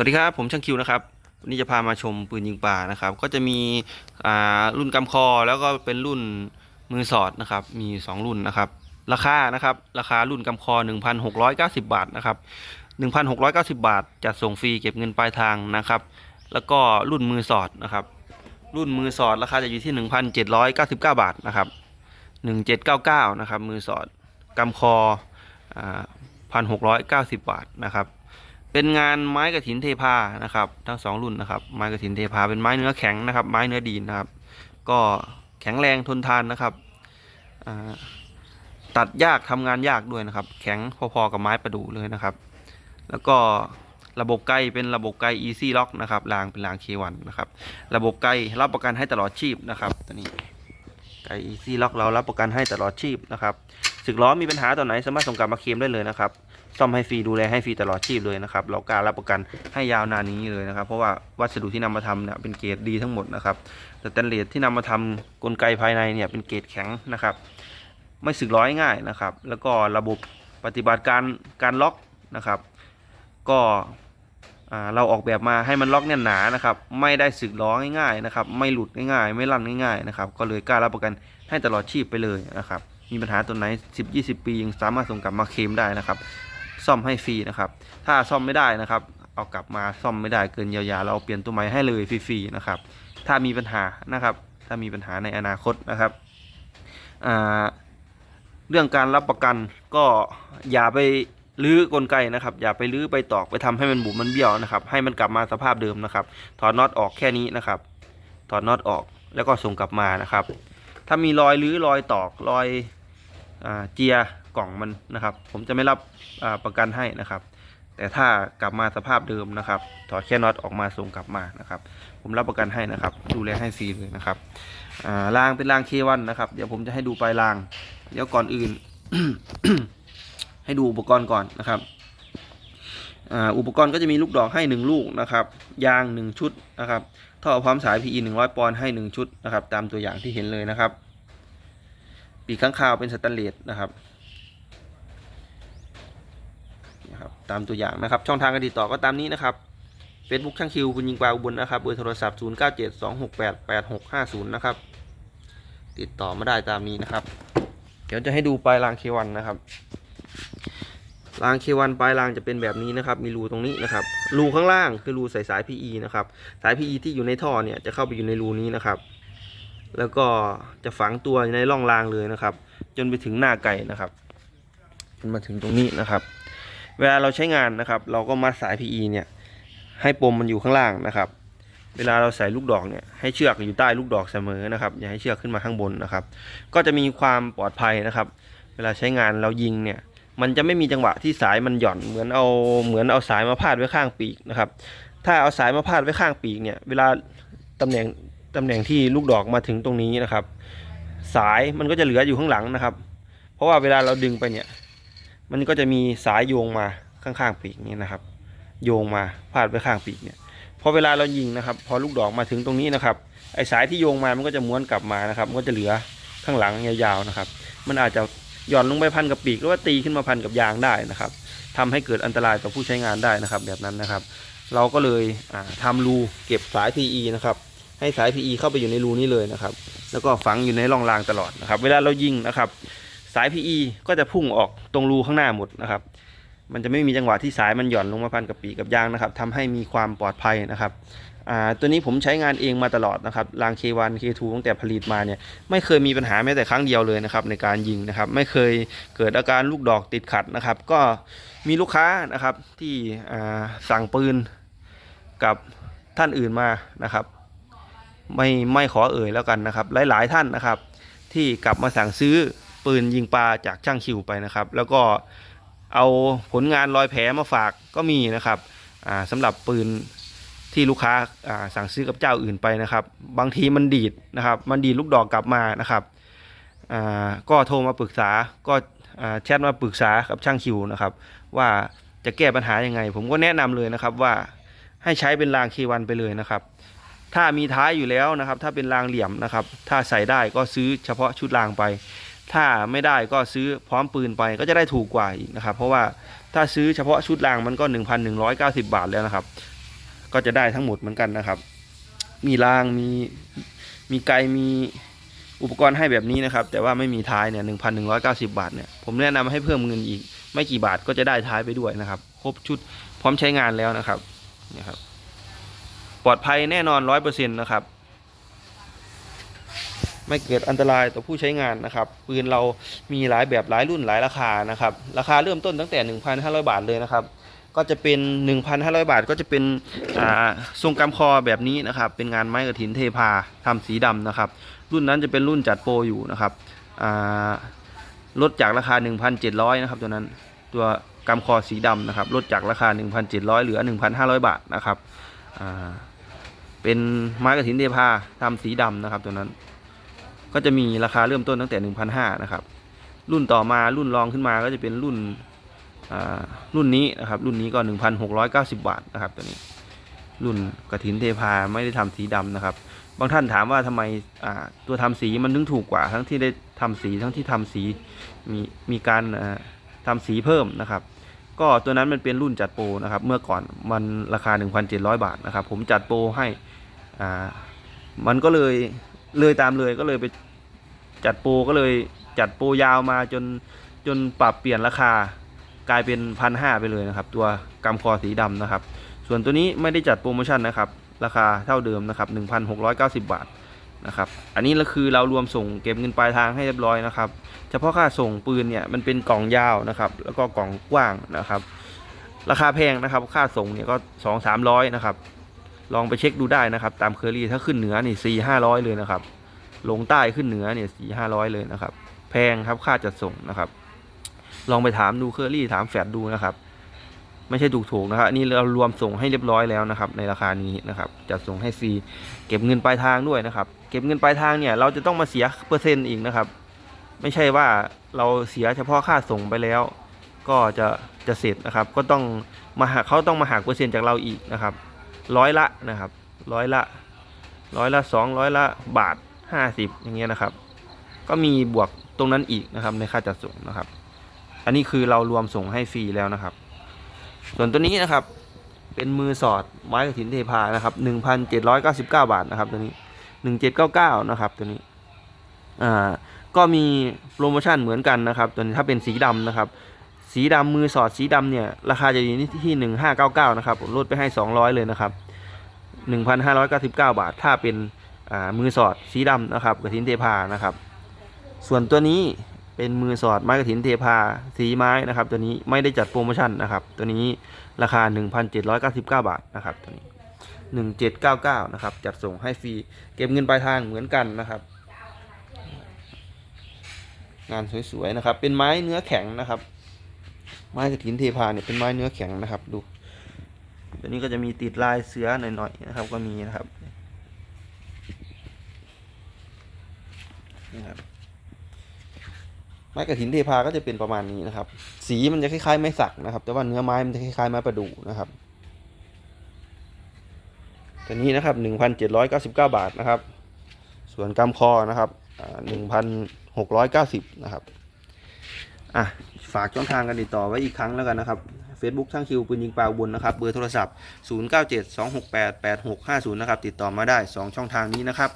วัสดีครับผมช่างคิวนะครับวันนี้จะพามาชมปืนยิงปลานะครับ ก็จะมีอ่ารุ่นกำคอแล้วก็เป็นรุ่นมือสอดนะครับ มี 2 รุ่นนะครับ ราคานะครับ ราคารุ่นกำคอ 1,690 บาทนะครับ 1,690 บาทจัดส่งฟรีเก็บเงินปลายทางนะครับ แล้วก็รุ่นมือสอดนะครับ รุ่นมือสอดราคาจะอยู่ที่ 1,799 บาทนะครับ 1799 นะครับ มือสอดกำคออ่า1,690 บาทนะครับ เป็นงานไม้กระถินเทพานะครับ ทั้งสองรุ่นนะครับ ไม้กระถินเทพาเป็นไม้เนื้อแข็งนะครับ ไม้เนื้อดีนะครับ ก็แข็งแรงทนทานนะครับตัดยากทำงานยากด้วยนะครับ แข็งพอๆกับไม้ประดู่เลยนะครับ แล้วก็ระบบไกลเป็นระบบไกล Easy Lock นะครับรางเป็นราง K1 นะครับ ระบบไกลรับประกันให้ตลอดชีพนะครับตัวนี้ไกล Easy Lock เรารับประกันให้ตลอดชีพนะครับสึกล้อมีปัญหาตอนไหนสามารถส่งกลับมาเคลมได้เลยนะครับ ซ่อมให้ฟรีดูแลให้ฟรีตลอดชีพเลยนะครับ เรากล้ารรับประกันให้ยาวนานนี้เลยนะครับ เพราะว่าวัสดุที่นำมาทำเนี่ยเป็นเกรดดีทั้งหมดนะครับแต่แตนเลสที่นำมาทำกลไกภายในเนี่ยเป็นเกรดแข็งนะครับ ไม่สึกล้อยง่ายนะครับ แล้วก็ระบบปฏิบัติการการล็อกนะครับ ก็เราออกแบบมาให้มันล็อกแน่นหนานะครับ ไม่ได้สึกล้อง่ายๆนะครับ ไม่หลุดง่ายๆ ไม่ลั่นง่าย ๆนะครับ ก็เลยกล้ารับประกันให้ตลอดชีพไปเลยนะครับ มีปัญหาตัวไหน 10-20 ปียังสามารถส่งกลับมาเคลมได้นะครับ ซ่อมให้ฟรีนะครับ ถ้าซ่อมไม่ได้นะครับ เอากลับมาซ่อมไม่ได้เกินเยียวยาเราเปลี่ยนตัวใหม่ให้เลยฟรีๆนะครับ ถ้ามีปัญหานะครับ ถ้ามีปัญหาในอนาคตนะครับเรื่องการรับประกันก็อย่าไปลื้อกลไกนะครับ อย่าไปลื้อไปตอกไปทำให้มันบุบมันเบี้ยวนะครับ ให้มันกลับมาสภาพเดิมนะครับ ถอดน็อตออกแค่นี้นะครับ ถอดน็อตออกแล้วก็ส่งกลับมานะครับ ถ้ามีรอยลื้อรอยตอกรอยอเจีย กล่องมันนะครับ ผมจะไม่รับประกันให้นะครับ แต่ถ้ากลับมาสภาพเดิมนะครับถอดแค่น็อตออกมาส่งกลับมานะครับ ผมรับประกันให้นะครับ ดูแลให้ฟรีเลยนะครับอ่ารางเป็นรางเควันนะครับ เดี๋ยวผมจะให้ดูปลายราง เดี๋ยวก่อนอื่น ให้ดูอุปกรณ์ก่อนนะครับอุปกรณ์ก็จะมีลูกดอกให้ 1 ลูกนะครับ ยาง 1 ชุดนะครับท่อพร้อมสาย PE 100 ปอนด์ให้ 1 ชุดนะครับ ตามตัวอย่างที่เห็นเลยนะครับ ปีกข้างคาวเป็นสแตนเลสนะครับนะครับ ตามตัวอย่างนะครับ ช่องทางการติดต่อก็ตามนี้นะครับ Facebook ช่างคิวคุณยิงปลาอุบลนะครับเบอร์โทรศัพท์ 0972688650 นะครับ ติดต่อมาได้ตามนี้นะครับ เดี๋ยวจะให้ดูปลายรางเควันนะครับรางเควันปลายรางจะเป็นแบบนี้นะครับ มีรูตรงนี้นะครับ รูข้างล่างคือรูใส่สาย PE นะครับ สาย PE ที่อยู่ในท่อเนี่ยจะเข้าไปอยู่ในรูนี้นะครับ แล้วก็จะฝังตัวในร่องรางเลยนะครับ จนไปถึงหน้าไก่นะครับจนมาถึงตรงนี้นะครับ เวลาเราใช้งานนะครับ เราก็มัดสาย PE เนี่ย ให้ปมมันอยู่ข้างล่างนะครับ เวลาเราใส่ลูกดอกเนี่ยให้เชือกอยู่ใต้ลูกดอกเสมอนะครับ อย่าให้เชือกขึ้นมาข้างบนนะครับ ก็จะมีความปลอดภัยนะครับ เวลาใช้งานเรายิงเนี่ย มันจะไม่มีจังหวะที่สายมันหย่อนเหมือนเอาเหมือนเอาสายมาพาดไว้ข้างปีกนะครับ ถ้าเอาสายมาพาดไว้ข้างปีกเนี่ย เวลาตำแหน่งตำแหน่งที่ลูกดอกมาถึงตรงนี้นะครับ สายมันก็จะเหลืออยู่ข้างหลังนะครับ เพราะว่าเวลาเราดึงไปเนี่ย มันก็จะมีสายโยงมาข้างๆปีกนี้นะครับ โยงมาพาดไว้ข้างปีกเนี่ยพอเวลาเรายิงนะครับ พอลูกดอกมาถึงตรงนี้นะครับไอสายที่โยงมามันก็จะม้วนกลับมานะครับ มันก็จะเหลือข้างหลังยาวๆนะครับ มันอาจจะหย่อนลงไปพันกับปีกหรือว่าตีขึ้นมาพันกับยางได้นะครับทำให้เกิดอันตรายต่อผู้ใช้งานได้นะครับ แบบนั้นนะครับ เราก็เลยอ่าทำรูเก็บสาย PE นะครับให้สาย PE เข้าไปอยู่ในรูนี้เลยนะครับ แล้วก็ฝังอยู่ในร่องรางตลอดนะครับ เวลาเรายิงนะครับ สาย PE ก็จะพุ่งออกตรงรูข้างหน้าหมดนะครับ มันจะไม่มีจังหวะที่สายมันหย่อนลงมาพันกับปีกับยางนะครับทำให้มีความปลอดภัยนะครับอ่าตัวนี้ผมใช้งานเองมาตลอดนะครับราง K1 K2 ตั้งแต่ผลิตมาเนี่ยไม่เคยมีปัญหาแม้แต่ครั้งเดียวเลยนะครับในการยิงนะครับไม่เคยเกิดอาการลูกดอกติดขัดนะครับ ก็มีลูกค้านะครับที่อ่าสั่งปืนกับท่านอื่นมานะครับ ไม่ไม่ขอเอ่ยแล้วกันนะครับ หลาย ๆ ท่านนะครับ ที่กลับมาสั่งซื้อ ปืนยิงปลาจากช่างคิวไปนะครับ แล้วก็เอาผลงานรอยแผลมาฝากก็มีนะครับอ่าสำหรับปืนที่ลูกค้าสั่งซื้อกับเจ้าอื่นไปนะครับ บางทีมันดีดนะครับ มันดีดลูกดอกกลับมานะครับก็โทรมาปรึกษาก็แชทมาปรึกษากับช่างคิวนะครับ ว่าจะแก้ปัญหายังไง ผมก็แนะนำเลยนะครับว่าให้ใช้เป็นราง K1 ไปเลยนะครับ ถ้ามีท้ายอยู่แล้วนะครับ ถ้าเป็นรางเหลี่ยมนะครับ ถ้าใส่ได้ก็ซื้อเฉพาะชุดรางไป ถ้าไม่ได้ก็ซื้อพร้อมปืนไปก็จะได้ถูกกว่าอีกนะครับ เพราะว่าถ้าซื้อเฉพาะชุดรางมันก็ 1,190 บาทแล้วนะครับ ก็จะได้ทั้งหมดเหมือนกันนะครับ มีรางมีมีไกมีอุปกรณ์ให้แบบนี้นะครับ แต่ว่าไม่มีท้ายเนี่ยหนึ่งพันหนึ่งร้อยเก้าสิบาทเนี่ยผมแนะนำให้เพิ่มเงินอีก ไม่กี่บาทก็จะได้ท้ายไปด้วยนะครับ ครบชุดพร้อมใช้งานแล้วนะครับนี่ครับ ปลอดภัยแน่นอนร้อยเปอร์เซ็นต์นะครับ ไม่เกิดอันตรายต่อผู้ใช้งานนะครับ ปืนเรามีหลายแบบหลายรุ่นหลายราคานะครับ ราคาเริ่มต้นตั้งแต่ 1,500 บาทเลยนะครับ ก็จะเป็น 1,500 บาทก็จะเป็นทรงกำคอแบบนี้นะครับ เป็นงานไม้กระถินเทพาทำสีดำนะครับ รุ่นนั้นจะเป็นรุ่นจัดโปรอยู่นะครับลดจากราคา 1,700 นะครับ ตัวนั้นตัวกำคอสีดำนะครับลดจากราคา 1,700 เหลือ 1,500 บาทนะครับ เป็นไม้กระถินเทพาทำสีดำนะครับตัวนั้น ก็จะมีราคาเริ่มต้นตั้งแต่ 1,500นะครับ รุ่นต่อมารุ่นรองขึ้นมาก็จะเป็นรุ่นอ่ารุ่นนี้นะครับ รุ่นนี้ก็ 1,690 บาทนะครับตัวนี้ รุ่นกระถินเทพาไม่ได้ทำสีดำนะครับ บางท่านถามว่าทำไมอ่าตัวทำสีมันถึงถูกกว่า ทั้งที่ได้ทำสีทั้งที่ทำสีมีมีการอ่าทำสีเพิ่มนะครับ ก็ตัวนั้นมันเป็นรุ่นจัดโปรนะครับ เมื่อก่อนมันราคา 1,700 บาทนะครับ ผมจัดโปรให้อ่ามันก็เลย เลยตามเลยก็เลยไปจัดโปรก็เลยจัดโปรยาวมาจนจนปรับเปลี่ยนราคากลายเป็นพันห้าไปเลยนะครับ ตัวกำคอสีดำนะครับ ส่วนตัวนี้ไม่ได้จัดโปรโมชั่นนะครับ ราคาเท่าเดิมนะครับ1,690 บาทนะครับอันนี้ก็คือเรารวมส่งเก็บเงินปลายทางให้เรียบร้อยนะครับ เฉพาะค่าส่งปืนเนี่ยมันเป็นกล่องยาวนะครับ แล้วก็กล่องกว้างนะครับ ราคาแพงนะครับ ค่าส่งเนี่ยก็สองสามร้อยนะครับ ลองไปเช็คดูได้นะครับ ตามเคอรี่ถ้าขึ้นเหนือนี่สี่ห้าร้อยเลยนะครับ ลงใต้ขึ้นเหนือเนี่ยสี่ห้าร้อยเลยนะครับ แพงครับค่าจัดส่งนะครับ ลองไปถามดูเคอรี่ถามแฟดดูนะครับ ไม่ใช่ถูกถูกนะครับนนี่เรารวมส่งให้เรียบร้อยแล้วนะครับ ในราคานี้นะครับจัดส่งให้ฟรีเก็บเงินปลายทางด้วยนะครับ เก็บเงินปลายทางเนี่ยเราจะต้องมาเสียเปอร์เซ็นต์อีกนะครับ ไม่ใช่ว่าเราเสียเฉพาะค่าส่งไปแล้ว ก็จะจะเสร็จนะครับ ก็ต้องมาหักเขาต้องมาหักเปอร์เซ็นต์จากเราอีกนะครับ ร้อยละนะครับร้อยละร้อยละสองร้อยละบาทห้าสิบอย่างเงี้ยนะครับ ก็มีบวกตรงนั้นอีกนะครับในค่าจัดส่งนะครับ อันนี้คือเรารวมส่งให้ฟรีแล้วนะครับ ส่วนตัวนี้นะครับ เป็นมือสอดไม้กระถินเทพานะครับหนึ่งพันเจ็ดร้อยเก้าสิบเก้าบาทนะครับตัวนี้หนึ่งเจ็ดเก้าเก้านะครับตัวนี้อ่าก็มีโปรโมชั่นเหมือนกันนะครับตัวนี้ถ้าเป็นสีดำนะครับ สีดำมือสอดสีดำเนี่ยราคาจะอยู่ที่หนึ่งห้าเก้าเก้านะครับผมลดไปให้สองร้อยเลยนะครับหนึ่งพันห้าร้อยเก้าสิบเก้าบาท ถ้าเป็นมือสอดสีดำนะครับกระถินเทพานะครับ ส่วนตัวนี้เป็นมือสอดไม้กระถินเทพาสีไม้นะครับ ตัวนี้ไม่ได้จัดโปรโมชั่นนะครับ ตัวนี้ราคา 1,799 บาทนะครับตัวนี้ 1799นะครับจัดส่งให้ฟรีเก็บเงินปลายทางเหมือนกันนะครับ งานสวยๆนะครับ เป็นไม้เนื้อแข็งนะครับ ไม้กระถินเทพาเนี่ยเป็นไม้เนื้อแข็งนะครับ ดูตัวนี้ก็จะมีติดลายเสือหน่อยๆนะครับ ก็มีนะครับนี่ครับไม้กระถินเทพาก็จะเป็นประมาณนี้นะครับ สีมันจะคล้ายๆไม้สักนะครับ แต่ว่าเนื้อไม้มันจะคล้ายๆไม้ประดู่นะครับตัวนี้นะครับหนึ่งพันเจ็ดร้อยเก้าสิบเก้าบาทนะครับ ส่วนกำคอนะครับหนึ่งพันหกร้อยเก้าสิบนะครับ อะฝากช่องทางการติดต่อไว้อีกครั้งแล้วกันนะครับ Facebook ช่างคิวปืนยิงปลาอุบลนะครับ เบอร์โทรศัพท์ 0972688650 นะครับ ติดต่อมาได้ 2 ช่องทางนี้นะครับ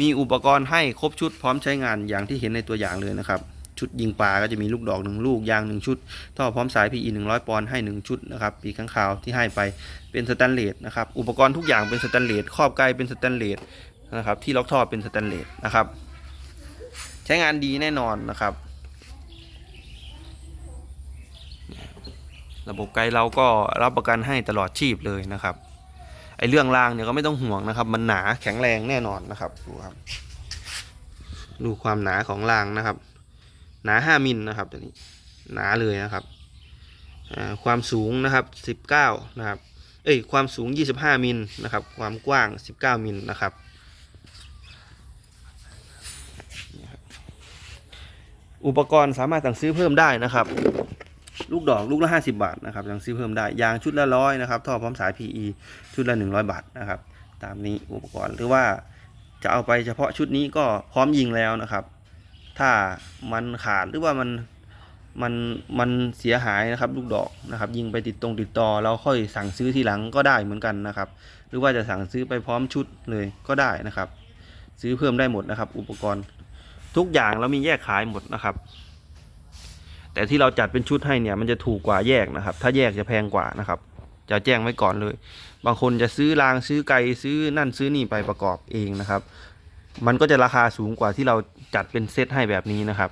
มีอุปกรณ์ให้ครบชุดพร้อมใช้งานอย่างที่เห็นในตัวอย่างเลยนะครับ ชุดยิงปลาก็จะมีลูกดอกหนึ่งลูกยางหนึ่งชุด ท่อพร้อมสาย PE 100 ปอนด์ให้ 1 ชุดนะครับปีกข้างคาวที่ให้ไปเป็นสแตนเลสนะครับ อุปกรณ์ทุกอย่างเป็นสแตนเลสครอบไกลเป็นสแตนเลสนะครับ ที่ล็อกท่อเป็นสแตนเลสนะครับ ใช้งานดีแน่นอนนะครับ ระบบไกลเราก็รับประกันให้ตลอดชีพเลยนะครับไอเรื่องรางเนี่ยก็ไม่ต้องห่วงนะครับ มันหนาแข็งแรงแน่นอนนะครับดูครับดูความหนาของรางนะครับ หนาห้ามิลนะครับตัวนี้หนาเลยนะครับความสูงนะครับสิบเก้านะครับเอ้ยความสูงยี่สิบห้ามิลนะครับ ความกว้างสิบเก้ามิลนะครับนี่ครับอุปกรณ์สามารถสั่งซื้อเพิ่มได้นะครับ ลูกดอกลูกละ 50 บาทนะครับยังซื้อเพิ่มได้ยางชุดละร้อยนะครับท่อพร้อมสาย PE ชุดละ 100 บาทนะครับ ตามนี้อุปกรณ์หรือว่าจะเอาไปเฉพาะชุดนี้ก็พร้อมยิงแล้วนะครับ ถ้ามันขาดหรือว่ามันมันมันเสียหายนะครับลูกดอกนะครับ ยิงไปติดตรงติดต่อแล้วค่อยสั่งซื้อทีหลังก็ได้เหมือนกันนะครับ หรือว่าจะสั่งซื้อไปพร้อมชุดเลยก็ได้นะครับ ซื้อเพิ่มได้หมดนะครับ อุปกรณ์ทุกอย่างเรามีแยกขายหมดนะครับ แต่ที่เราจัดเป็นชุดให้เนี่ยมันจะถูกกว่าแยกนะครับ ถ้าแยกจะแพงกว่านะครับ จะแจ้งไว้ก่อนเลย บางคนจะซื้อรางซื้อไก่ซื้อนั่นซื้อนี่ไปประกอบเองนะครับ มันก็จะราคาสูงกว่าที่เราจัดเป็นเซตให้แบบนี้นะครับ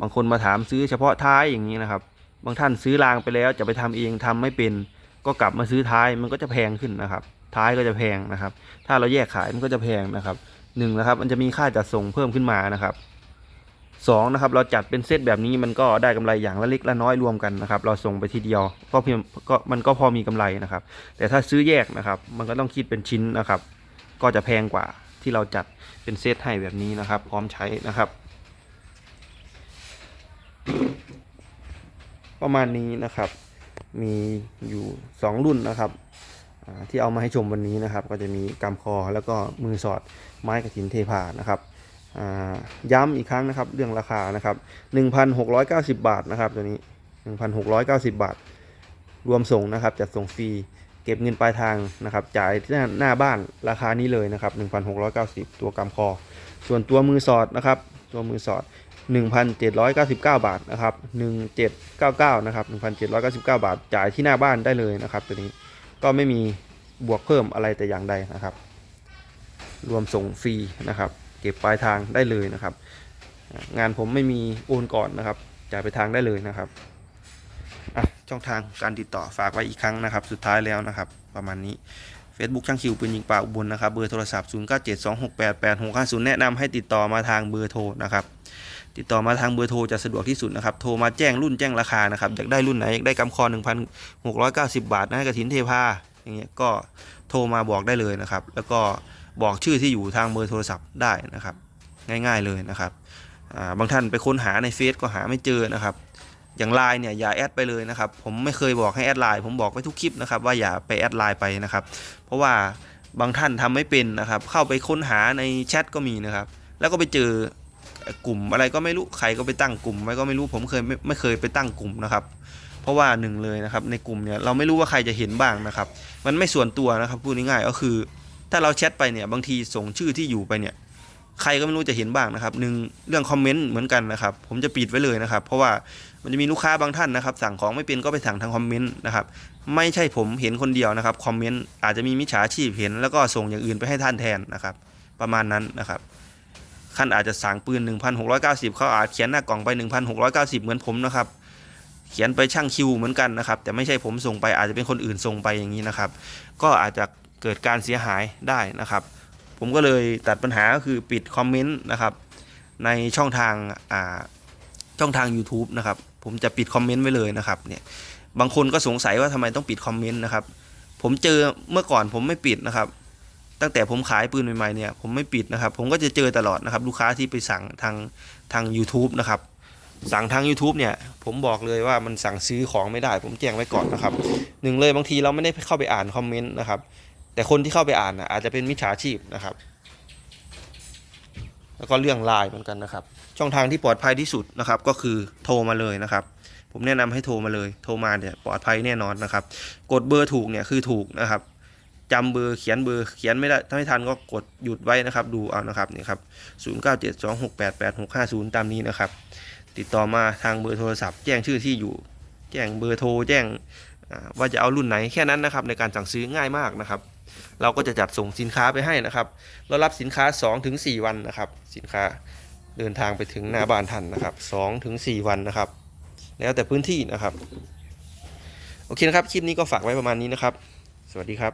บางคนมาถามซื้อเฉพาะท้ายอย่างนี้นะครับ บางท่านซื้อรางไปแล้วจะไปทำเองทำไม่เป็น ก็กลับมาซื้อท้ายมันก็จะแพงขึ้นนะครับ ท้ายก็จะแพงนะครับ ถ้าเราแยกขายมันก็จะแพงนะครับหนึ่งนะครับ มันจะมีค่าจัดส่งเพิ่มขึ้นมานะครับ สองนะครับเราจัดเป็นเซตแบบนี้มันก็ได้กำไรอย่างละเล็กละน้อยรวมกันนะครับเราส่งไปทีเดียวก็เพียงก็มันก็พอมีกำไรนะครับ แต่ถ้าซื้อแยกนะครับ มันก็ต้องคิดเป็นชิ้นนะครับ ก็จะแพงกว่าที่เราจัดเป็นเซตให้แบบนี้นะครับ พร้อมใช้นะครับ ประมาณนี้นะครับ มีอยู่ 2 รุ่นนะครับที่เอามาให้ชมวันนี้นะครับ ก็จะมีกำคอแล้วก็มือสอดไม้กระถินเทพานะครับ ย้ำอีกครั้งนะครับ เรื่องราคานะครับ 1,690 บาทนะครับตัวนี้ 1,690 บาท รวมส่งนะครับจัดส่งฟรีเก็บเงินปลายทางนะครับ จ่ายที่หน้าบ้านราคานี้เลยนะครับ 1,690 ตัวกำคอ ส่วนตัวมือสอดนะครับ ตัวมือสอด 1,799 บาทนะครับ 1799 นะครับ 1,799 บาท จ่ายที่หน้าบ้านได้เลยนะครับ ตัวนี้ก็ไม่มีบวกเพิ่มอะไรแต่อย่างใดนะครับ รวมส่งฟรีนะครับ เก็บปลายทางได้เลยนะครับ งานผมไม่มีโอนก่อนนะครับจ่ายไปทางได้เลยนะครับอะช่องทางการติดต่อฝากไว้อีกครั้งนะครับ สุดท้ายแล้วนะครับ ประมาณนี้ Facebook ช่างคิวปืนยิงป่าอุบลนะครับ เบอร์โทรศัพท์ 0972688650 แนะนำให้ติดต่อมาทางเบอร์โทรนะครับ ติดต่อมาทางเบอร์โทรจะสะดวกที่สุดนะครับ โทรมาแจ้งรุ่นแจ้งราคานะครับอยากได้รุ่นไหนอยากได้กำคอ 1,690 บาทนะกระถินเทพาอย่างเงี้ยก็โทรมาบอกได้เลยนะครับ แล้วก็ บอกชื่อที่อยู่ทางเบอร์โทรศัพท์ได้นะครับ ง่าย ๆเลยนะครับบางท่านไปค้นหาในเฟซก็หาไม่เจอนะครับ อย่างไลน์เนี่ยอย่าแอดไปเลยนะครับ ผมไม่เคยบอกให้แอดไลน์ผมบอกไปทุกคลิปนะครับว่าอย่าไปแอดไลน์ไปนะครับ เพราะว่าบางท่านทำไม่เป็นนะครับ เข้าไปค้นหาในแชทก็มีนะครับ แล้วก็ไปเจอกลุ่มอะไรก็ไม่รู้ใครก็ไปตั้งกลุ่มไว้ก็ไม่รู้ผมเคยไม่ไม่เคยไปตั้งกลุ่มนะครับ เพราะว่าหนึ่งเลยนะครับในกลุ่มเนี่ยเราไม่รู้ว่าใครจะเห็นบ้างนะครับ มันไม่ส่วนตัวนะครับพูดง่ายๆก็คือ ถ้าเราแชทไปเนี่ยบางทีส่งชื่อที่อยู่ไปเนี่ยใครก็ไม่รู้จะเห็นบ้างนะครับหนึ่งเรื่องคอมเมนต์เหมือนกันนะครับ ผมจะปิดไว้เลยนะครับ เพราะว่ามันจะมีลูกค้าบางท่านนะครับ สั่งของไม่เป็นก็ไปสั่งทางคอมเมนต์นะครับ ไม่ใช่ผมเห็นคนเดียวนะครับคอมเมนต์อาจจะมีมิจฉาชีพเห็น แล้วก็ส่งอย่างอื่นไปให้ท่านแทนนะครับ ประมาณนั้นนะครับท่านอาจจะสั่งปืน 1,690 เขาอาจเขียนหน้ากล่องไป 1,690 เหมือนผมนะครับ เขียนไปช่างคิวเหมือนกันนะครับ แต่ไม่ใช่ผมส่งไปอาจจะเป็นคนอื่นส่งไปอย่างนี้นะครับ ก็อาจจะ เกิดการเสียหายได้นะครับ ผมก็เลยตัดปัญหาก็คือปิดคอมเมนต์นะครับ ในช่องทางอ่าช่องทาง YouTube นะครับ ผมจะปิดคอมเมนต์ไว้เลยนะครับเนี่ยบางคนก็สงสัยว่าทำไมต้องปิดคอมเมนต์นะครับ ผมเจอเมื่อก่อนผมไม่ปิดนะครับ ตั้งแต่ผมขายปืนใหม่ๆเนี่ยผมไม่ปิดนะครับ ผมก็จะเจอตลอดนะครับ ลูกค้าที่ไปสั่งทางทาง YouTube นะครับสั่งทาง YouTube เนี่ยผมบอกเลยว่ามันสั่งซื้อของไม่ได้ ผมแจ้งไว้ก่อนนะครับหนึ่งเลยบางทีเราไม่ได้เข้าไปอ่านคอมเมนต์นะครับ แต่คนที่เข้าไปอ่านนะอาจจะเป็นมิจฉาชีพนะครับ แล้วก็เรื่องไลน์เหมือนกันนะครับ ช่องทางที่ปลอดภัยที่สุดนะครับ ก็คือโทรมาเลยนะครับ ผมแนะนำให้โทรมาเลย โทรมาเนี่ยปลอดภัยแน่นอนนะครับ กดเบอร์ถูกเนี่ยคือถูกนะครับจำเบอร์เขียนเบอร์เขียนไม่ได้ถ้าไม่ทันก็กดหยุดไว้นะครับ ดูเอานะครับนี่ครับ0 9 7 2 6 8 8 6 5 0ตามนี้นะครับ ติดต่อมาทางเบอร์โทรศัพท์ แจ้งชื่อที่อยู่ แจ้งเบอร์โทรแจ้งว่าจะเอารุ่นไหนแค่นั้นนะครับ ในการสั่งซื้อง่ายมากนะครับ เราก็จะจัดส่งสินค้าไปให้นะครับเรารับสินค้า 2-4 วันนะครับ สินค้าเดินทางไปถึงหน้าบ้านท่านนะครับ2-4 วันนะครับ แล้วแต่พื้นที่นะครับ โอเคนะครับ คลิปนี้ก็ฝากไว้ประมาณนี้นะครับ สวัสดีครับ